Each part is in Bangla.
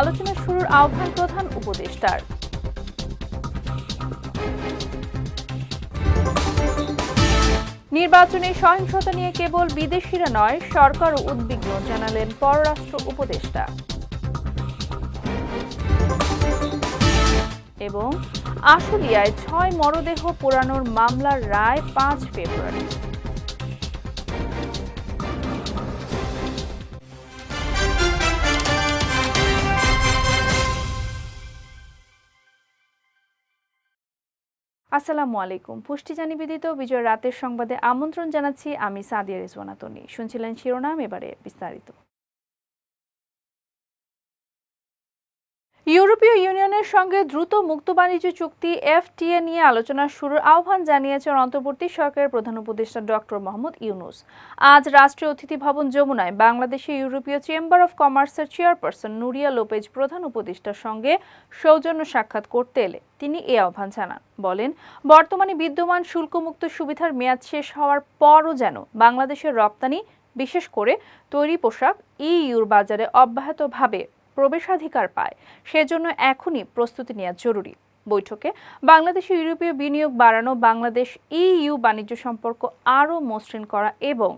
আলোচনা শুরুর আহ্বান প্রধান উপদেষ্টার। নির্বাচনে সহিংসতা নিয়ে কেবল বিদেশিরা নয়, সরকারও উদ্বিগ্ন, জানালেন পররাষ্ট্র উপদেষ্টা। এবং আশুলিয়ায় ছয় মরদেহ পোড়ানোর মামলার রায় পাঁচ ফেব্রুয়ারি। আসসালামু আলাইকুম। পুষ্টি জানি বিদিত বিজয় রাতের সংবাদে আমন্ত্রণ জানাচ্ছি আমি সাদিয়া রেজওয়ানা তনি শুনছিলেন শিরোনাম, এবারে বিস্তারিত। ইউরোপীয় ইউনিয়নের সঙ্গে দ্রুত মুক্ত বাণিজ্য চুক্তি এফটিএ নিয়ে আলোচনা শুরুর আহ্বান জানিয়েছেন অন্তর্বর্তী সরকারের প্রধান উপদেষ্টা ডক্টর মোহাম্মদ ইউনুস। আজ রাষ্ট্রীয় অতিথি ভবন যমুনায় বাংলাদেশে ইউরোপীয় চেম্বার অফ কমার্সের চেয়ারপারসন নুরিয়া লোপেজ প্রধান উপদেষ্টার সঙ্গে সৌজন্য সাক্ষাৎ করতে এলে তিনি এ আহ্বান জানান। বলেন, বর্তমানে বিদ্যমান শুল্কমুক্ত সুবিধার মেয়াদ শেষ হওয়ার পরও যেন বাংলাদেশের রপ্তানি, বিশেষ করে তৈরি পোশাক, ইইউর বাজারে অব্যাহতভাবে প্রবেশাধিকার পায়। সেজন্য এখনই প্রস্তুতি নেওয়া জরুরি। বৈঠকে বাংলাদেশে ইউরোপীয় বিনিয়োগ বাড়ানো, বাংলাদেশ ইইউ বাণিজ্য সম্পর্ক আরও মসৃণ করা এবং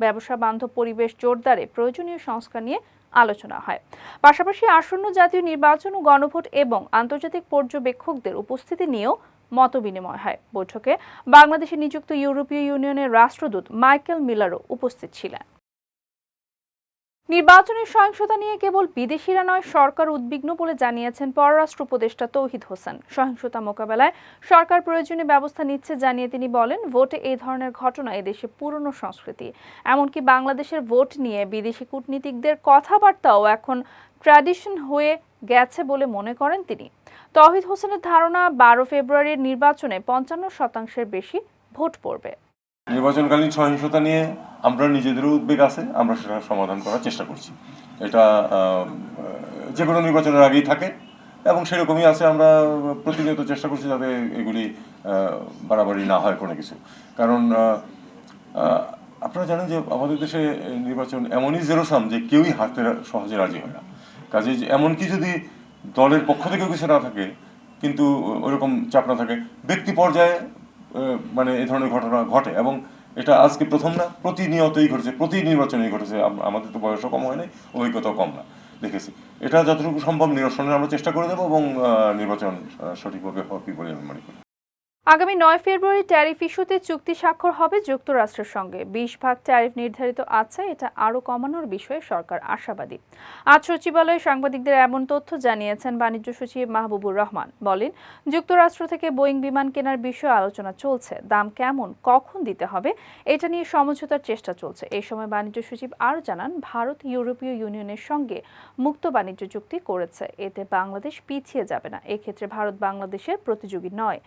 ব্যবসা বান্ধব পরিবেশ জোরদারে প্রয়োজনীয় সংস্কার নিয়ে আলোচনা হয়। পাশাপাশি আসন্ন জাতীয় নির্বাচন ও গণভোট এবং আন্তর্জাতিক পর্যবেক্ষকদের উপস্থিতি নিয়েও মতবিনিময় হয়। বৈঠকে বাংলাদেশে নিযুক্ত ইউরোপীয় ইউনিয়নের রাষ্ট্রদূত মাইকেল মিলারও উপস্থিত ছিলেন। নির্বাচনের সহিংসতা নিয়ে কেবল বিদেশিরা নয়, সরকার উদ্বিগ্ন বলে জানিয়েছেন পররাষ্ট্র উপদেষ্টা তৌহিদ হোসেন। সহিংসতা মোকাবেলায় সরকার প্রয়োজনীয় ব্যবস্থা নিচ্ছে জানিয়ে তিনি বলেন, ভোটে এই ধরনের ঘটনা এদেশে পুরনো সংস্কৃতি। এমনকি বাংলাদেশের ভোট নিয়ে বিদেশি কূটনীতিকদের কথাবার্তাও এখন ট্র্যাডিশন হয়ে গেছে বলে মনে করেন তিনি। তৌহিদ হোসেনের ধারণা, বারো ফেব্রুয়ারির নির্বাচনে পঞ্চান্ন শতাংশের বেশি ভোট পড়বে। নির্বাচনকালীন সহিংসতা নিয়ে আমরা নিজেদেরও উদ্বেগ আছে, আমরা সেটা সমাধান করার চেষ্টা করছি। এটা যে কোনো নির্বাচনের আগেই থাকে এবং সেরকমই আছে, আমরা প্রতিনিয়ত চেষ্টা করছি যাতে এগুলি বাড়াবাড়ি না হয় কোনো কিছু। কারণ আপনারা জানেন যে আমাদের দেশে নির্বাচন এমনই জেরোসাম যে কেউই হারতে সহজে রাজি হয় না। কাজে এমনকি যদি দলের পক্ষ থেকেও কিছু না থাকে, কিন্তু ওরকম চাপ না থাকে, ব্যক্তি পর্যায়ে মানে এই ধরনের ঘটনা ঘটে এবং এটা আজকে প্রথম না, প্রতিনিয়তই ঘটেছে প্রতি নির্বাচনেই ঘটেছে আমাদের তো বয়সও কম হয় নাই, অভিজ্ঞতাও কম না, দেখেছি। এটা যতটুকু সম্ভব নিরসনের আমরা চেষ্টা করে দেবো এবং নির্বাচন সঠিকভাবে হবে বলে আমি মনে করি। আগামী নয় ফেব্রুয়ারি ট্যারিফ ইস্যুতে চুক্তি স্বাক্ষর হবে যুক্তরাষ্ট্রের সঙ্গে। বিশ ভাগ ট্যারিফ নির্ধারিত আছে, এটা আরও কমানোর বিষয়ে সরকার আশাবাদী। আজ সচিবালয়ে সাংবাদিকদের এমন তথ্য জানিয়েছেন বাণিজ্য সচিব মাহবুবুর রহমান। বলেন, যুক্তরাষ্ট্র থেকে বোয়িং বিমান কেনার বিষয়ে আলোচনা চলছে। দাম কেমন, কখন দিতে হবে, এটা নিয়ে সমঝোতার চেষ্টা চলছে। এই সময় বাণিজ্য সচিব আরও জানান, ভারত ইউরোপীয় ইউনিয়নের সঙ্গে মুক্ত বাণিজ্য চুক্তি করেছে। এতে বাংলাদেশ পিছিয়ে যাবে না। এক্ষেত্রে ভারত বাংলাদেশের প্রতিযোগী নয়।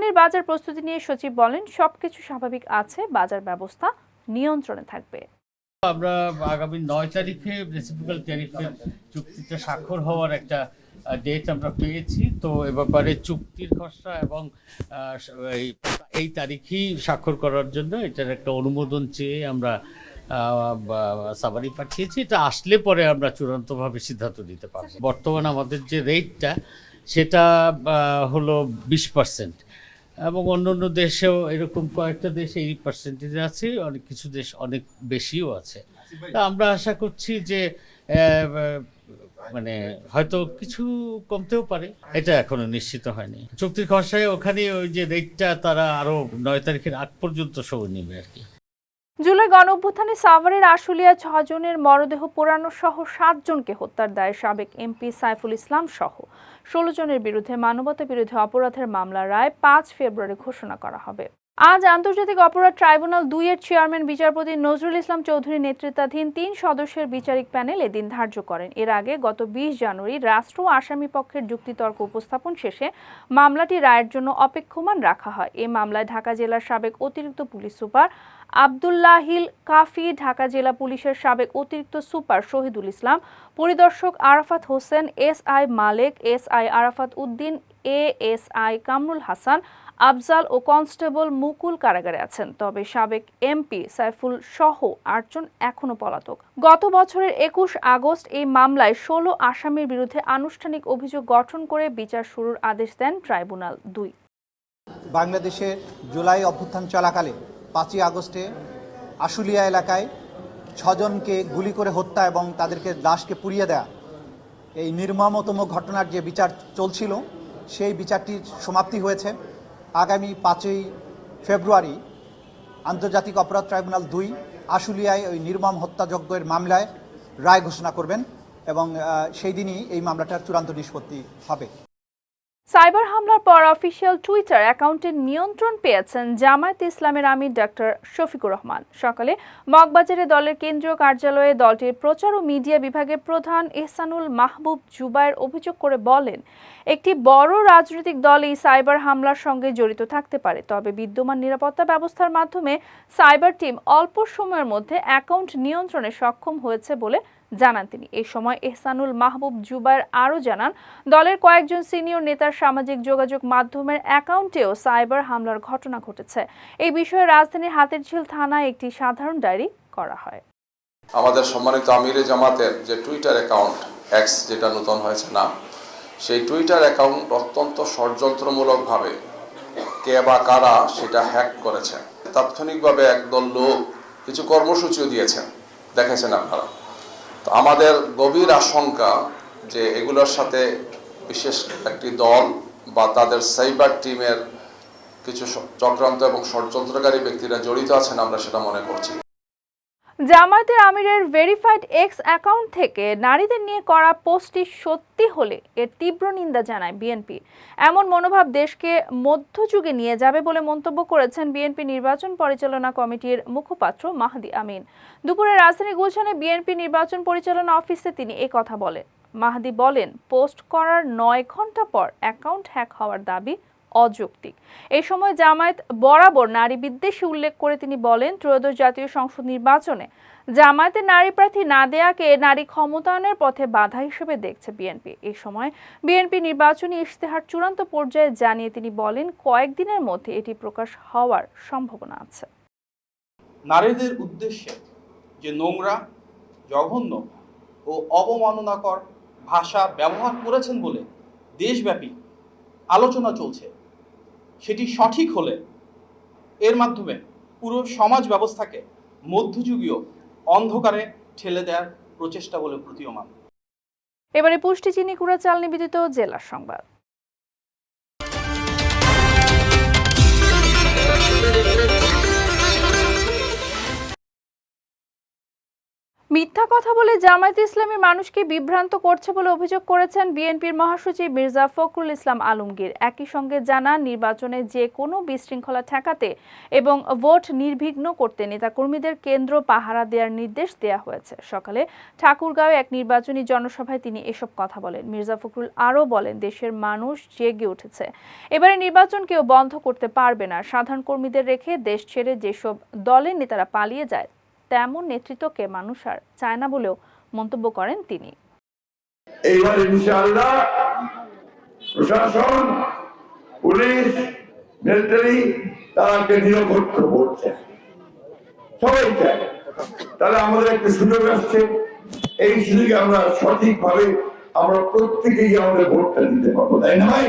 রমজানের বাজার প্রস্তুতি নিয়ে সচিব বলেন, সবকিছু স্বাভাবিক আছে, বাজার ব্যবস্থা নিয়ন্ত্রণে থাকবে। আমরা আগামী নয় তারিখে রেসিপিক্যাল ট্যারিফের চুক্তিতে স্বাক্ষর হওয়ার একটা ডেট আমরা পেয়েছি। তো এ ব্যাপারে চুক্তির খসড়া এবং এই তারিখেই স্বাক্ষর করার জন্য এটার একটা অনুমোদন চেয়ে আমরা সাবারি পাঠিয়েছি। এটা আসলে পরে আমরা চূড়ান্তভাবে সিদ্ধান্ত নিতে পারব। বর্তমান আমাদের যে রেটটা সেটা হলো বিশ পার্সেন্ট এবং অন্য অন্য দেশেও এরকম কয়েকটা দেশে এই পার্সেন্টেজ আছে, অনেক কিছু দেশ অনেক বেশিও আছে। তা আমরা আশা করছি যে মানে হয়তো কিছু কমতেও পারে, এটা এখনও নিশ্চিত হয়নি। চুক্তির খসায় ওখানে ওই যে রেটটা তারা আরও নয় তারিখের আগ পর্যন্ত সময় নেবে আর কি। জুলাই গণ অভ্যুত্থানে সাভারের আশুলিয়া ছজনের মরদেহ পোড়ানো সহ সাতজনকে হত্যার দায়ে সাবেক এমপি সাইফুল ইসলাম সহ ষোলো জনের বিরুদ্ধে মানবতা বিরোধী অপরাধের মামলার রায় পাঁচ ফেব্রুয়ারি ঘোষণা করা হবে। আজ আন্তর্জাতিক অপরাধ ট্রাইব্যুনাল দুই এর চেয়ারম্যান বিচারপতি নজরুল ইসলাম চৌধুরী নেতৃত্বাধীন তিন সদস্যের বিচারিক প্যানেল এদিন ধার্য করেন। এর আগে গত বিশ জানুয়ারি রাষ্ট্র আসামি পক্ষের যুক্তিতর্ক উপস্থাপন শেষে মামলাটি রায়ের জন্য অপেক্ষমান রাখা হয়। এ মামলায় ঢাকা জেলার সাবেক অতিরিক্ত পুলিশ সুপার আবদুল্লাহিল কাফি, ঢাকা জেলা পুলিশের সাবেক অতিরিক্ত সুপার শহীদুল ইসলাম, পরিদর্শক Arafat Hossain, S I Malek, S I Arafat Uddin, A S I Kamrul Hasan Afzal O constable Mukul কারাগারে আছেন, তবে সাবেক এমপি সাইফুল সহ আটজন এখনও পলাতক। গত বছরের একুশ আগস্ট এই মামলায় ষোলো আসামির বিরুদ্ধে আনুষ্ঠানিক অভিযোগ গঠন করে বিচার শুরুর আদেশ দেন ট্রাইব্যুনাল দুই। বাংলাদেশের জুলাই অভ্যুত্থান চলাকালে পাঁচই আগস্টে আশুলিয়া এলাকায় ছজনকে গুলি করে হত্যা এবং তাদেরকে লাশকে পুড়িয়ে দেয়া এই নির্মমতম ঘটনার যে বিচার চলছিল, সেই বিচারটির সমাপ্তি হয়েছে। আগামী পাঁচই ফেব্রুয়ারি আন্তর্জাতিক অপরাধ ট্রাইব্যুনাল দুই আশুলিয়ায় ওই নির্মম হত্যাযজ্ঞের মামলায় রায় ঘোষণা করবেন এবং সেই দিনই এই মামলাটার চূড়ান্ত নিষ্পত্তি হবে। সাইবার হামলার পর অফিসিয়াল টুইটার অ্যাকাউন্টের নিয়ন্ত্রণ পেয়েছেন জামায়াত ইসলামের আমির ডক্টর শফিকুর রহমান। সকালে মগবাজারে দলের কেন্দ্রীয় কার্যালয়ে দলটির প্রচার ও মিডিয়া বিভাগের প্রধান এহসানুল মাহবুব জুবায়ের অভিযোগ করে বলেন একটি বড় রাজনৈতিক দল এই সাইবার হামলার সঙ্গে জড়িত থাকতে পারে। তবে বিদ্যমান নিরাপত্তা ব্যবস্থার মাধ্যমে সাইবার টিম অল্প সময়ের মধ্যে অ্যাকাউন্ট নিয়ন্ত্রণে সক্ষম হয়েছে বলে জানান তিনি। এই সময় এহসানুল মাহবুব জুবায়ের আরও জানান, দলের কয়েকজন সিনিয়র নেতার সামাজিক যোগাযোগ মাধ্যমের অ্যাকাউন্টেও সাইবার হামলার ঘটনা ঘটেছে। এই বিষয়ে রাজধানীর হাতিরঝিল থানায় একটি সাধারণ ডায়েরি করা হয়। আমাদের সম্মানিত আমিরে জামাতের যে টুইটার অ্যাকাউন্ট এক্স যেটা নতুন হয়েছে না সেই টুইটার অ্যাকাউন্ট অত্যন্ত ষড়যন্ত্রমূলকভাবে কে বা কারা সেটা হ্যাক করেছে। তাৎক্ষণিকভাবে একদল লোক কিছু কর্মসূচিও দিয়েছেন। দেখেছেন আপনারা। তো আমাদের গভীর আশঙ্কা যে এগুলোর সাথে বিশেষ একটি দল বা তাদের সাইবার টিমের কিছু চক্রান্ত এবং ষড়যন্ত্রকারী ব্যক্তিরা জড়িত আছেন আমরা সেটা মনে করছি। জামায়াতের আমিরের ভেরিফাইড এক্স অ্যাকাউন্ট থেকে নারীদের নিয়ে করা পোস্টটি সত্যি হলে এর তীব্র নিন্দা জানায় বিএনপি এমন মনোভাব দেশকে মধ্যযুগে নিয়ে যাবে বলে মন্তব্য করেছেন বিএনপি নির্বাচন পরিচালনা কমিটির মুখপাত্র মাহদি আমিন। দুপুরে রাজধানী গুলশানে বিএনপি নির্বাচন পরিচালনা অফিসে তিনি এই কথা বলেন। মাহদি বলেন, পোস্ট করার নয় ঘণ্টা পর অ্যাকাউন্ট হ্যাক হওয়ার দাবি অযৌক্তিক। এই সময় জামায়াত বরাবর নারী বিদ্বেষী উল্লেখ করে তিনি বলেন, ত্রয়োদশ জাতীয় সংসদ নির্বাচনে জামায়াতের নারী প্রার্থী না দেয়াকে নারী ক্ষমতায়নের পথে বাধা হিসেবে দেখছে বিএনপি। এই সময় বিএনপি নির্বাচনী ইশতেহার চূড়ান্ত পর্যায়ে জানিয়ে তিনি বলেন, কয়েকদিনের মধ্যে এটি প্রকাশ হওয়ার সম্ভাবনা আছে। নারীদের উদ্দেশ্যে যে নোংরা, জঘন্য ও অবমাননাকর ভাষা ব্যবহার করেছেন বলে দেশব্যাপী আলোচনা চলছে। সেটি সঠিক হলে এর মাধ্যমে পুরো সমাজ ব্যবস্থাকে মধ্যযুগীয় অন্ধকারে ঠেলে দেওয়ার প্রচেষ্টা বলে প্রতীয়মান। এবারে পুষ্টি চিনি কুড়া চাল নিবেদিত জেলার সংবাদ। মিথ্যা কথা বলে জামায়াত ইসলামী মানুষকে বিভ্রান্ত করছে বলে অভিযোগ করেছেন বিএনপির মহাসচিব মির্জা ফখরুল ইসলাম আলমগীর। একই সঙ্গে জানান, নির্বাচনে যে কোনো বিশৃঙ্খলা ঠেকাতে এবং ভোট নির্বিঘ্ন করতে নেতাকর্মীদের কেন্দ্র পাহারা দেওয়ার নির্দেশ দেওয়া হয়েছে। সকালে ঠাকুরগাঁও এক নির্বাচনী জনসভায় তিনি এসব কথা বলেন। মির্জা ফখরুল আরও বলেন, দেশের মানুষ জেগে উঠেছে। এবারে নির্বাচন কেউ বন্ধ করতে পারবে না। সাধারণ কর্মীদের রেখে দেশ ছেড়ে যেসব দলের নেতারা পালিয়ে যায় তেমন নেতৃত্বকে মানুষ আর চায় না বলেও মন্তব্য করেন তিনি। এইবার ইনশাআল্লাহ প্রশাসন, পুলিশ মিলিটারি চায় সবাই চায়। তাহলে আমাদের একটা সুযোগ আসছে। এই সুযোগে আমরা সঠিকভাবে আমরা প্রত্যেকেই আমাদের ভোটটা দিতে পারব, তাই না ভাই?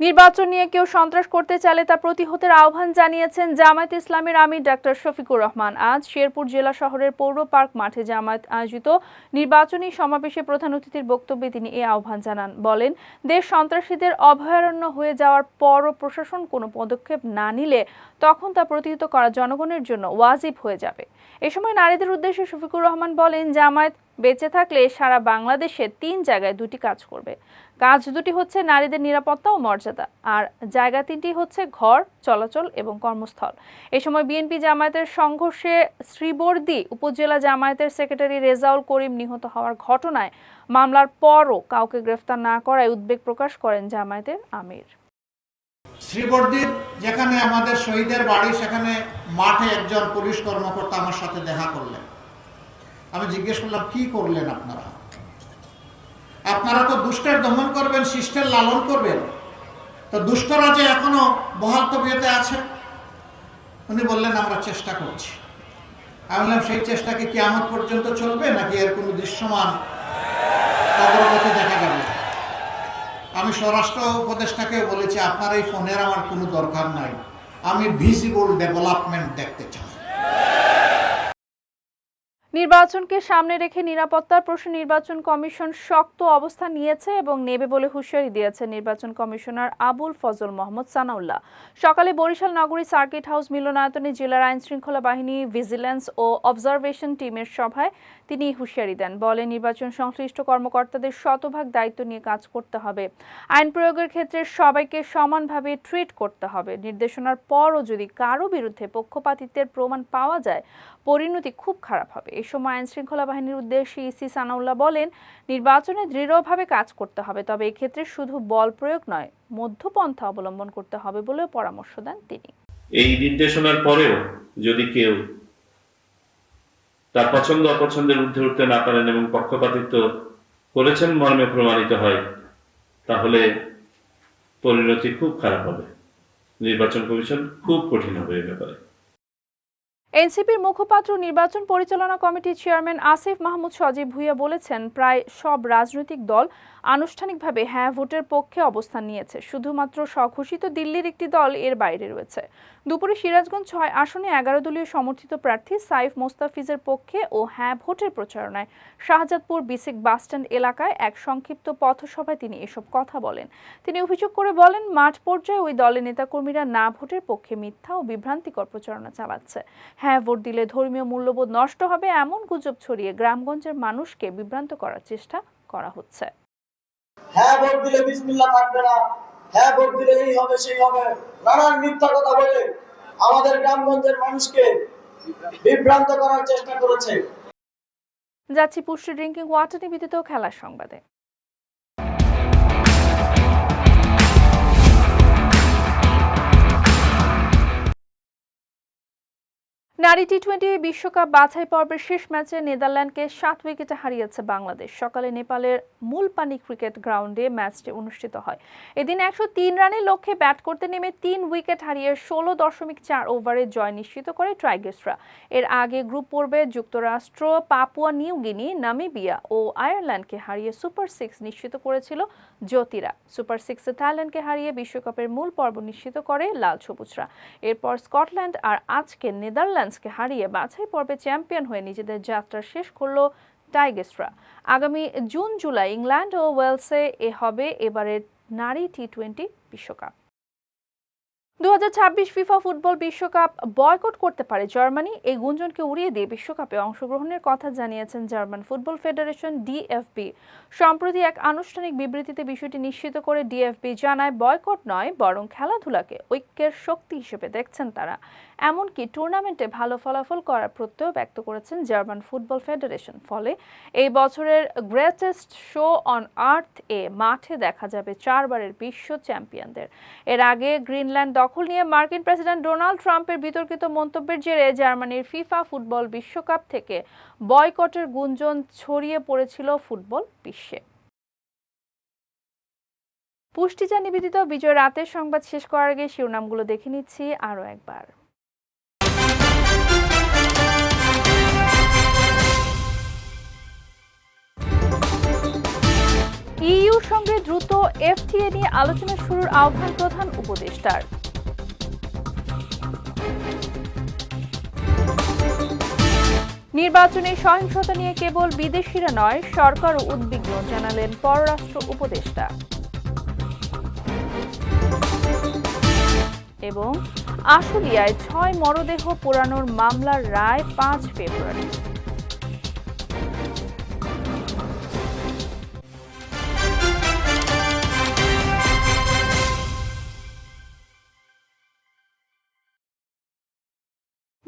নির্বাচন নিয়ে কেউ সন্ত্রাস করতে চাইলে তা প্রতিহতের আহ্বান জানিয়েছেন জামায়াত ইসলামের আমির ডাক্তার শফিকুর রহমান। আজ শেরপুর জেলা শহরের পৌর পার্ক মাঠে জামায়াত আয়োজিত নির্বাচনী সমাবেশে প্রধান অতিথির বক্তব্যে তিনি এই আহ্বান জানান। বলেন, দেশ সন্ত্রাসীদের অভয়ারণ্য হয়ে যাওয়ার পরও প্রশাসন কোনো পদক্ষেপ না নিলে তখন তা প্রতিহত করা জনগণের জন্য ওয়াজিব হয়ে যাবে। এ সময় নারীদের উদ্দেশ্যে শফিকুর রহমান বলেন, জামায়াত বেঁচে থাকলে সারা বাংলাদেশে তিন জায়গায় দুটি কাজ করবে। কাজ দুটি হচ্ছে নারীদের নিরাপত্তা ও মর্যাদা, আর জায়গা তিনটি হচ্ছে ঘর, চলাচল এবং কর্মস্থল। এ সময় বিএনপি জামায়াতের সংঘর্ষে শ্রীবর্দী উপজেলা জামায়াতের সেক্রেটারি রেজাউল করিম নিহত হওয়ার ঘটনায় মামলার পরও কাউকে গ্রেফতার না করায় উদ্বেগ প্রকাশ করেন জামায়াতের আমির। শ্রীবর্দির যেখানে আমাদের শহীদের বাড়ি, সেখানে মাঠে একজন পুলিশ কর্মকর্তা আমার সাথে দেখা করলেন। আমি জিজ্ঞেস করলাম, কি করলেন আপনারা? আপনারা তো দুষ্টের দমন করবেন, শিষ্টের লালন করবেন। তো দুষ্টরা যে এখনও বহাল তবিয়তে আছে, উনি বললেন, আমরা চেষ্টা করছি। আমি বললাম, সেই চেষ্টা কি কিয়ামত পর্যন্ত চলবে, নাকি এর কোনো দৃশ্যমান অগ্রগতি দেখা যাবে? আমি স্বরাষ্ট্র উপদেষ্টাকেও বলেছি, আপনার এই ফোনের আমার কোনো দরকার নাই। আমি ভিজিবল ডেভেলপমেন্ট দেখতে চাই। নির্বাচনকে সামনে রেখে নিরাপত্তার প্রশ্নে নির্বাচন কমিশন শক্ত অবস্থান নিয়েছে এবং নেবে বলে হুঁশিয়ারি দিয়েছে নির্বাচন কমিশনার আবুল ফজল মোহাম্মদ সানাউল্লাহ। সকালে বরিশাল নগরী সার্কিট হাউস মিলনায়তনে জেলার আইন শৃঙ্খলা বাহিনী ভিজিল্যান্স ও অবজারভেশন টিমের সভায় তিনি হুঁশিয়ারি দেন। বলে, নির্বাচন সংশ্লিষ্ট কর্মকর্তাদের শতভাগ দায়িত্ব নিয়ে কাজ করতে হবে। আইন প্রয়োগের ক্ষেত্রে সবাইকে সমানভাবে ট্রিট করতে হবে। নির্দেশনার পরও যদি কারও বিরুদ্ধে পক্ষপাতিত্বের প্রমাণ পাওয়া যায় পরিণতি খুব খারাপ হবে। এ সময় আইন শৃঙ্খলা বাহিনীর উদ্দেশ্যে ইসি সানাউল্লাহ বলেন, নির্বাচনে দৃঢ়ভাবে কাজ করতে হবে, তবে এক্ষেত্রে শুধু বল প্রয়োগ নয়, মধ্যপন্থা অবলম্বন করতে হবে বলেও পরামর্শ দেন তিনি। এই নির্দেশনার পরেও যদি কেউ তার পছন্দ অপছন্দের ঊর্ধ্বে উঠতে না পারেন এবং পক্ষপাতিত্ব করেছেন মর্মে প্রমাণিত হয়, তাহলে পরিণতি খুব খারাপ হবে। নির্বাচন কমিশন খুব কঠিন হবে এ ব্যাপারে। এনসিপির মুখপাত্র নির্বাচন পরিচালনা কমিটির চেয়ারম্যান আসিফ মাহমুদ সজীব ভুইয়া বলেছেন, প্রায় সব রাজনৈতিক দল আনুষ্ঠানিকভাবে হ্যাঁ ভোটের পক্ষে অবস্থান নিয়েছে। শুধুমাত্র স্বঘোষিত দিল্লির একটি দল এর বাইরে রয়েছে। দুপুরে সিরাজগঞ্জ ছয় আসনে এগারো দলীয় সমর্থিত প্রার্থী সাইফ মোস্তাফিজের পক্ষে ও হ্যাঁ ভোটের প্রচারণায় শাহজাদপুর বিসিক বাসস্ট্যান্ড এলাকায় এক সংক্ষিপ্ত পথসভায় তিনি এসব কথা বলেন। তিনি অভিযোগ করে বলেন, মাঠ পর্যায়ে ওই দলের নেতাকর্মীরা না ভোটের পক্ষে মিথ্যা ও বিভ্রান্তিকর প্রচারণা চালাচ্ছে। হ্যাঁ ভোট দিলে ধর্মীয় মূল্যবোধ নষ্ট হবে এমন গুজব ছড়িয়ে গ্রামগঞ্জের মানুষকে বিভ্রান্ত করার চেষ্টা করা হচ্ছে। হ্যাঁ ভোট দিলে থাকবে না। হ্যাঁ ভোট দিলে এই হবে সেই হবে। নানান মিথ্যা কথা বলে আমাদের গ্রামগঞ্জের মানুষকে বিভ্রান্ত করার চেষ্টা করেছে। যাচ্ছি পুষ্টি ড্রিঙ্কিং ওয়াটার নিবেদিত খেলার সংবাদে। নারী টি টোয়েন্টি বিশ্বকাপ বাছাই পর্বের শেষ ম্যাচে নেদারল্যান্ডকে সাত উইকেটে হারিয়েছে বাংলাদেশ। সকালে নেপালের মূলপানি ক্রিকেট গ্রাউন্ডে ম্যাচটি অনুষ্ঠিত হয়। এদিন একশো তিন রানের লক্ষ্যে ব্যাট করতে নেমে তিন উইকেট হারিয়ে ষোলো দশমিক চার ওভারে জয় নিশ্চিত করে ট্রাইগেসরা এর আগে গ্রুপ পর্বে যুক্তরাষ্ট্র, পাপুয়া নিউ গিনি, নামিবিয়া ও আয়ারল্যান্ডকে হারিয়ে সুপার সিক্স নিশ্চিত করেছিল জ্যোতিরা। সুপার সিক্সে থাইল্যান্ডকে হারিয়ে বিশ্বকাপের মূল পর্ব নিশ্চিত করে লাল সবুজরা। এরপর স্কটল্যান্ড আর আজকে নেদারল্যান্ডসকে হারিয়ে বাছাই পর্বে চ্যাম্পিয়ন হয়ে নিজেদের যাত্রা শেষ করল টাইগেসরা আগামী জুন, জুলাই ইংল্যান্ড ও ওয়েলসে এ হবে এবারের নারী টি টোয়েন্টি বিশ্বকাপ। দু হাজার ছাব্বিশ ফিফা ফুটবল বিশ্বকাপ বয়কট করতে পারে জার্মানি। এই গুঞ্জনকে উড়িয়ে দিয়ে বিশ্বকাপে অংশগ্রহণের কথা জানিয়েছেন জার্মান ফুটবল ফেডারেশন ডিএফবি। সম্প্রতি এক আনুষ্ঠানিক বিবৃতিতে বিষয়টি নিশ্চিত করে ডিএফবি জানায়, বয়কট নয়, বরং খেলাধুলাকে ঐক্যের শক্তি হিসেবে দেখছেন তারা। এমনকি টুর্নামেন্টে ভালো ফলাফল করার প্রত্যয় ব্যক্ত করেছেন জার্মান ফুটবল ফেডারেশন। ফলে এই বছরের গ্রেটেস্ট শো অন আর্থ এ মাঠে দেখা যাবে চারবারের বিশ্ব চ্যাম্পিয়নদের। এর আগে গ্রিনল্যান্ড দখল নিয়ে মার্কিন প্রেসিডেন্ট ডোনাল্ড ট্রাম্পের বিতর্কিত মন্তব্যের জেরে জার্মানির ফিফা ফুটবল বিশ্বকাপ থেকে বয়কটের গুঞ্জন ছড়িয়ে পড়েছিল ফুটবল বিশ্বে। পুষ্টিজা নিবেদিত বিজয় রাতের সংবাদ শেষ করার আগে শিরোনামগুলো দেখে নিচ্ছি আরও একবার। ইইউর সঙ্গে দ্রুত এফটিএ নিয়ে আলোচনা শুরুর আহ্বান প্রধান উপদেষ্টার। নির্বাচনে সহিংসতা নিয়ে কেবল বিদেশিরা নয় সরকারও উদ্বিগ্ন, জানালেন পররাষ্ট্র উপদেষ্টা। এবং আশুলিয়ায় ছয় মরদেহ পোড়ানোর মামলার রায় পাঁচ ফেব্রুয়ারি।